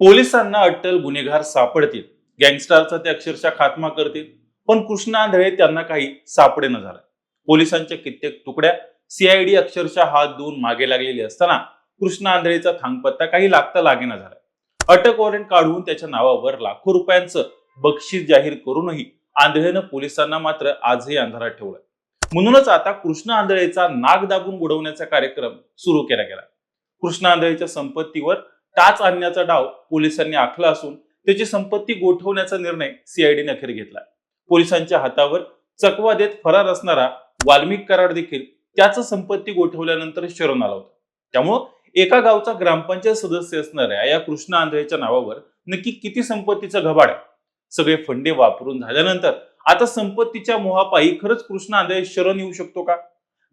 पोलिसांना अट्टल गुन्हेगार सापडतील. गँगस्टरचा ते अक्षरशः खात्मा करतील. पण कृष्ण आंधळे त्यांना काही सापडे न झालं. पोलिसांच्या कित्येक तुकड्या सीआयडी अक्षरशः हात धुवून मागे लागलेली असताना कृष्ण आंधळेचा थांगपत्ता काही लागता लागेना झाला. अटक वॉरंट काढून त्याच्या नावावर लाखो रुपयांचं बक्षीस जाहीर करूनही आंधळेनं पोलिसांना मात्र आजही अंधारात ठेवलं. म्हणूनच आता कृष्ण आंधळेचा नाग दाबून उडवण्याचा कार्यक्रम सुरू केला गेला. कृष्ण आंधळेच्या संपत्तीवर टाच आणण्याचा डाव पोलिसांनी आखला असून त्याची संपत्ती गोठवण्याचा निर्णय सीआयडीने अखेर घेतला पोलिसांच्या हातावर चकवा देत फरार असणारा वाल्मिक कराड देखील त्याच संपत्ती गोठवल्यानंतर शरण आला होता. त्यामुळं एका गावचा ग्रामपंचायत सदस्य असणाऱ्या या कृष्ण आंधळेच्या नावावर नक्की किती संपत्तीचं घबाड आहे? सगळे फंडे वापरून झाल्यानंतर आता संपत्तीच्या मोहापायी खरंच कृष्ण आंधळे शरण येऊ शकतो का?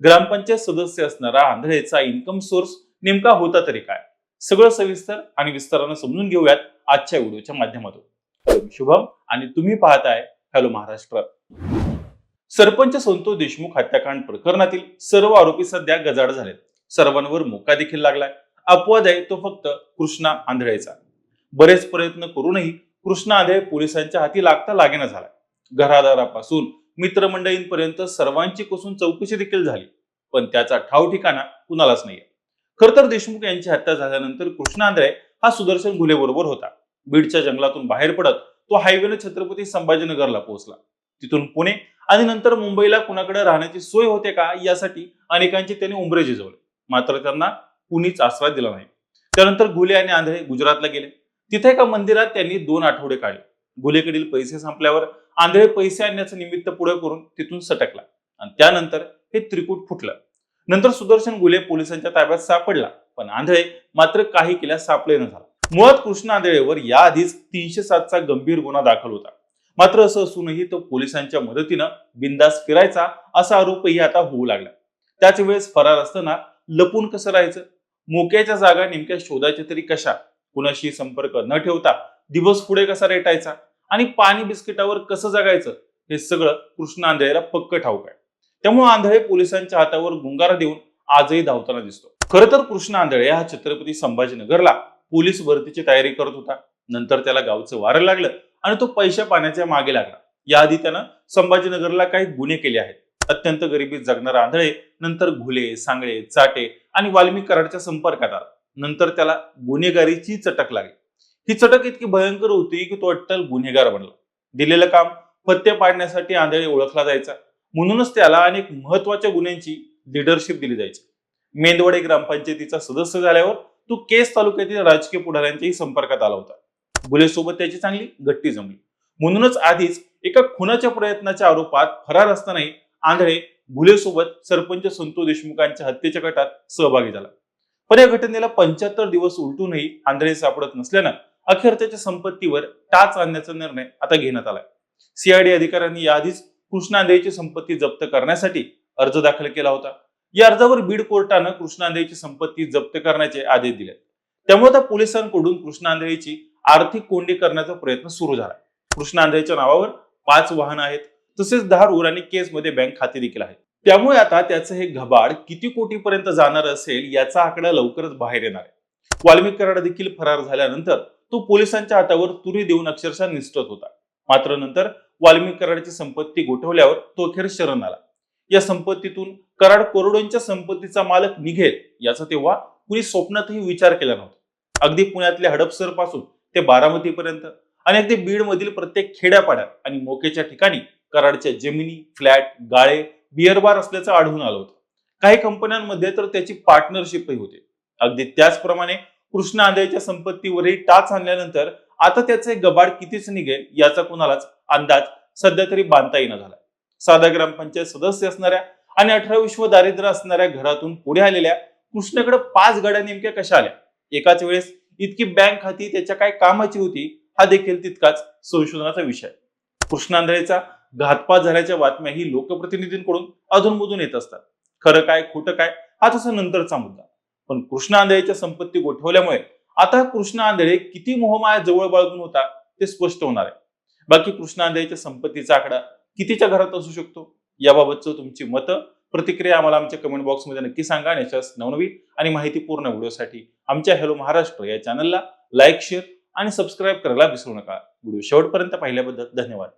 ग्रामपंचायत सदस्य असणारा आंधळेचा इन्कम सोर्स नेमका होता तरी काय? सगळं सविस्तर आणि विस्तारानं समजून घेऊयात आजच्या व्हिडिओच्या माध्यमातून. शुभम आणि तुम्ही पाहताय हॅलो महाराष्ट्र सरपंच संतोष देशमुख हत्याकांड प्रकरणातील सर्व आरोपी सध्या गजाड झालेत. सर्वांवर मोका देखील लागलाय. अपवाद आहे तो फक्त कृष्णा आंधळेचा. बरेच प्रयत्न करूनही कृष्णा आंधळे पोलिसांच्या हाती लागता लागेना झाला घरादारापासून मित्रमंडळींपर्यंत सर्वांची कसून चौकशी देखील झाली. पण त्याचा ठाव ठिकाणा कुणालाच नाहीये. खर तर देशमुख यांची हत्या झाल्यानंतर कृष्णांद्रे हा सुदर्शन घुलेबरोबर होता. बीडच्या जंगलातून बाहेर पडत तो हायवेनं छत्रपती संभाजीनगरला पोहोचला. तिथून पुणे आणि नंतर मुंबईला कुणाकडे राहण्याची सोय होते का यासाठी अनेकांची त्यांनी उंबरे झिजवले मात्र त्यांना कुणीच आसरा दिला नाही. त्यानंतर घुले आणि आंधळे गुजरातला गेले. तिथे एका मंदिरात त्यांनी दोन आठवडे काढले. घुलेकडील पैसे संपल्यावर आंधळे पैसे आणण्याचं निमित्त पुढे करून तिथून सटकला आणि त्यानंतर हे त्रिकूट फुटलं. नंतर सुदर्शन गुले पोलिसांच्या ताब्यात सापडला. पण आंधळे मात्र काही केल्यास सापडे न झाला. मुळात कृष्ण आंधळेवर याआधीच तीनशे सातचा गंभीर गुन्हा दाखल होता. मात्र असं असूनही तो पोलिसांच्या मदतीनं बिंदास फिरायचा असा आरोपही आता होऊ लागला. त्याच वेळेस फरार असताना लपून कसं राहायचं? मोक्याच्या जागा नेमक्या शोधायच्या तरी कशा? कुणाशी संपर्क न ठेवता दिवस पुढे कसा रेटायचा? आणि पाणी बिस्किटावर कसं जगायचं? हे सगळं कृष्ण आंधळेला पक्क ठाऊक आहे. त्यामुळे आंधळे पोलिसांच्या हातावर गुंगारा देऊन आजही धावताना दिसतो. खरं तर कृष्ण आंधळे हा छत्रपती संभाजीनगरला पोलीस भरतीची तयारी करत होता. नंतर त्याला गावचं वारं लागलं आणि तो पैशा पाण्याच्या मागे लागला. याआधी त्यानं संभाजीनगरला काही गुन्हे केले आहेत. अत्यंत गरिबीत जगणारा आंधळे नंतर घुले सांगळे चाटे आणि वाल्मी कराडच्या संपर्कात आला. नंतर त्याला गुन्हेगारीची चटक लागली. ही चटक इतकी भयंकर होती की तो अट्टल गुन्हेगार बनला. दिलेलं काम पत्ते पाडण्यासाठी आंधळे ओळखला जायचा. म्हणूनच त्याला अनेक महत्त्वाच्या गुन्ह्यांची लिडरशिप दिली जायची. मेंदवडे ग्रामपंचायतीचा सदस्य झाल्यावर तो केस तालुक्यातील राजकीय पुढाऱ्यांच्याही संपर्कात आला होता. गुलेसोबत त्याची चांगली गट्टी जमली. म्हणूनच आधीच एका खुनाच्या प्रयत्नाच्या आरोपात फरार असतानाही आंधळे गुलेसोबत सरपंच संतोष देशमुखांच्या हत्येच्या गटात सहभागी झाला. पण या घटनेला पंच्याहत्तर दिवस उलटूनही आंधळे सापडत नसल्यानं अखेर त्याच्या संपत्तीवर टाच आणण्याचा निर्णय आता घेण्यात आलाय. सीआयडी अधिकाऱ्यांनी याआधीच कृष्णांदेची संपत्ती जप्त करण्यासाठी अर्ज दाखल केला होता. या अर्जावर बीड कोर्टानं कृष्णांदेची संपत्ती जप्त करण्याचे आदेश दिले. त्यामुळे आता पोलिसांकडून कृष्णांदेची आर्थिक कोंडी करण्याचा प्रयत्न सुरू झाला. कृष्णांदेच्या नावावर पाच वाहन आहेत. तसेच धारूर आणि आणि केसमध्ये बँक खाते देखील आहेत. त्यामुळे आता त्याचं हे घबाड किती कोटीपर्यंत जाणार असेल याचा आकडा लवकरच बाहेर येणार आहे. वाल्मिक कराड देखील फरार झाल्यानंतर तो पोलिसांच्या हातावर तुरी देऊन अक्षरशः निसटत होता. मात्र नंतर वाल्मिक कराडची संपत्ती गोठवल्यावर तो अखेर शरण आला. या संपत्तीतून कराड करोडोंच्या संपत्तीचा मालक निघेल याचा तेव्हा कुणी स्वप्नातही विचार केला नव्हता. अगदी पुण्यातल्या हडपसरपासून ते बारामतीपर्यंत आणि अगदी बीडमधील प्रत्येक खेड्यापाड्यात आणि मोकेच्या ठिकाणी कराडच्या जमिनी फ्लॅट गाळे बिअर बार असल्याचं आढळून आलं होतं. काही कंपन्यांमध्ये तर त्याची पार्टनरशिपही होते. अगदी त्याचप्रमाणे कृष्ण आंधळेच्या संपत्तीवरही टाच आणल्यानंतर आता त्याचे गबाड कितीच निघेल याचा कुणालाच अंदाज सध्या तरी बांधता येईना झाला साधा ग्रामपंचायत सदस्य असणाऱ्या आणि अठरा विश्व दारिद्र्य असणाऱ्या घरातून पुढे आलेल्या कृष्णाकडे पाच गाड्या नेमक्या कशा आल्या? एकाच वेळेस इतकी बँक खाती त्याच्या काय कामाची होती हा देखील तितकाच संशोधनाचा विषय. कृष्णांधळेचा घातपात झाल्याच्या बातम्या ही लोकप्रतिनिधींकडून अधूनमधून येत असतात. खरं काय खोटं काय हा तसा नंतरचा मुद्दा. पण कृष्णांधळेच्या संपत्ती गोठवल्यामुळे आता कृष्ण आंधळे किती मोहमाया जवळ बाळगून होता ते स्पष्ट होणार आहे. बाकी कृष्ण आंधळेच्या संपत्तीचा आकडा कितीच्या घरात असू शकतो? याबाबतचं तुमची मतं प्रतिक्रिया आम्हाला आमच्या कमेंट बॉक्समध्ये नक्की सांगा आणि अशाच नवनवीन आणि माहितीपूर्ण व्हिडिओसाठी आमच्या हॅलो महाराष्ट्र या चॅनलला लाईक शेअर आणि सबस्क्राईब करायला विसरू नका. व्हिडिओ शेवटपर्यंत पाहिल्याबद्दल धन्यवाद.